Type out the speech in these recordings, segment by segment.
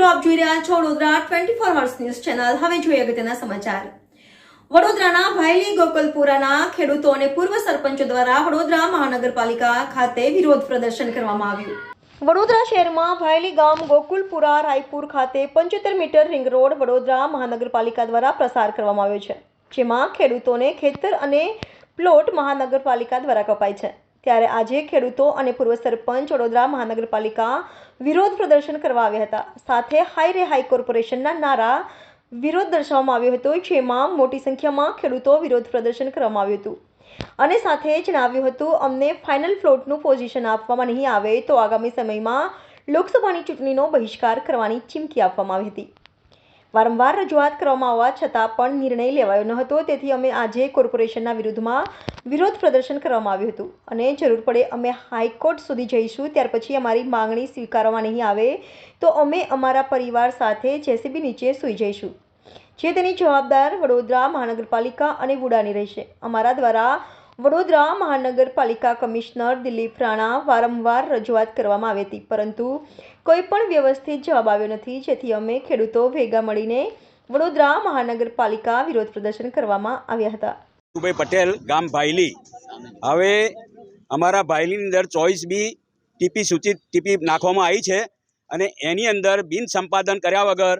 જોઈ રહ્યા છો Vadodara twenty four hours news channel હવે જોઈએ અગત્યના સમાચાર. વડોદરાના ભાયલી ગોકલપુરાના ખેડૂતો અને પૂર્વ સરપંચો દ્વારા વડોદરા મહાનગરપાલિકા ખાતે વિરોધ પ્રદર્શન કરવામાં આવ્યું. વડોદરા શહેરમાં ભાયલી ગામ ગોકુલપુરા રાયપુર ખાતે પંચોતેર મીટર રિંગ રોડ વડોદરા મહાનગરપાલિકા દ્વારા પ્રસાર કરવામાં આવ્યો છે, જેમાં ખેડૂતોને ખેતર અને પ્લોટ મહાનગરપાલિકા દ્વારા કપાય છે. ત્યારે આજે ખેડૂતો અને પૂર્વ સરપંચ વડોદરા મહાનગરપાલિકા વિરોધ પ્રદર્શન કરવા આવ્યા હતા. સાથે હાઈ રે હાઈ કોર્પોરેશનના નારા વિરોધ દર્શાવવામાં આવ્યો હતો, જેમાં મોટી સંખ્યામાં ખેડૂતો વિરોધ પ્રદર્શન કરવામાં આવ્યું હતું. અને સાથે જણાવ્યું હતું, અમને ફાઇનલ ફ્લોટનું પોઝિશન આપવામાં નહીં આવે તો આગામી સમયમાં લોકસભાની ચૂંટણીનો બહિષ્કાર કરવાની ચીમકી આપવામાં આવી હતી. વારંવાર રજૂઆત કરવામાં આવવા છતાં પણ નિર્ણય લેવાયો ન હતો. તેથી અમે આજે કોર્પોરેશનના વિરુદ્ધમાં વિરોધ પ્રદર્શન કરવામાં આવ્યું હતું અને જરૂર પડે અમે હાઈકોર્ટ સુધી જઈશું, ત્યાર પછી અમારી માંગણી સ્વીકારવામાં નહીં આવે તો અમે અમારા પરિવાર સાથે જેસીબી નીચે સૂઈ જઈશું. જે તેની જવાબદાર વડોદરા મહાનગરપાલિકા અને વુડાની રહેશે. અમારા દ્વારા વડોદરા મહાનગરપાલિકા કમિશનર દિલીપ રાણા વારંવાર રજૂઆત કરવામાં આવી હતી, પરંતુ કોઈ પણ વ્યવસ્થિત જવાબ આવ્યો નથી, જેથી અમે ખેડૂતો ભેગા મળીને વડોદરા મહાનગરપાલિકા વિરોધ પ્રદર્શન કરવામાં આવ્યા હતા. ભાઈ પટેલ, ગામ ભાયલી. હવે અમારા ભાયલીની અંદર ચોઈસ બી ટીપી સૂચિત, ટીપી નાખવામાં આવી છે અને એની અંદર બિન સંપાદન કર્યા વગર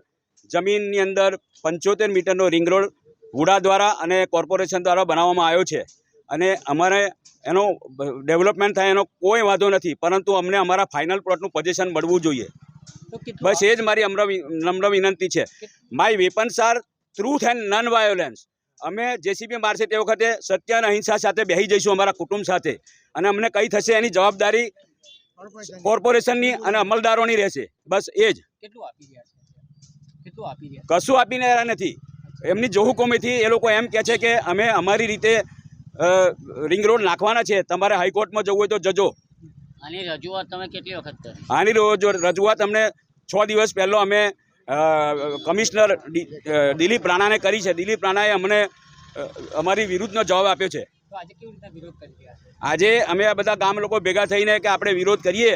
જમીનની અંદર પંચોતેર મીટરનો રિંગ રોડ વુડા દ્વારા અને કોર્પોરેશન દ્વારા બનાવવામાં આવ્યો છે. અને અમારે એનો ડેવલપમેન્ટ થાય એનો કોઈ વાંધો નથી પરંતુ અમને અમારા ફાઇનલ પ્લોટનું પોઝિશન મળવું જોઈએ. બસ એ જ મારી નમ્ર વિનંતી છે. My weapons are truth and non violence અમે જેસીબી મારશે તે વખતે સત્ય અને અહિંસા સાથે બેસી જઈશું અમારા કુટુંબ સાથે. અને અમને કઈ થશે એની જવાબદારી કોર્પોરેશનની અને અમલદારોની રહેશે. બસ એ જ. કશું આપીને રહ્યા નથી. એમની જોહુકોમીથી એ લોકો એમ કહે છે કે અમે અમારી રીતે રિંગ રોડ નાખવાના છે. તમારે હાઈકોર્ટમાં જવું હોય તો જજો. આની રજૂઆત તમે કેટલી વખત કરી? આની રજૂઆત અમને છ દિવસ પહેલો અમે કમિશનર દિલીપ રાણાને કરી છે. દિલીપ રાણાએ અમને અમારી વિરુદ્ધનો જવાબ આપ્યો છે. આજે અમે આ બધા ગામ લોકો ભેગા થઈને કે આપણે વિરોધ કરીએ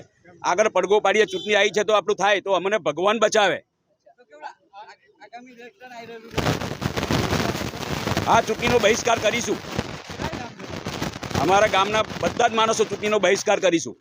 આગળ પડઘો પાડીએ ચૂંટણી આવી છે તો આપણું થાય તો અમને ભગવાન બચાવે. આ ચૂંટણીનો બહિષ્કાર કરીશું. અમારા ગામના બધા જ માણસો ચૂંટણીનો બહિષ્કાર કરીશું.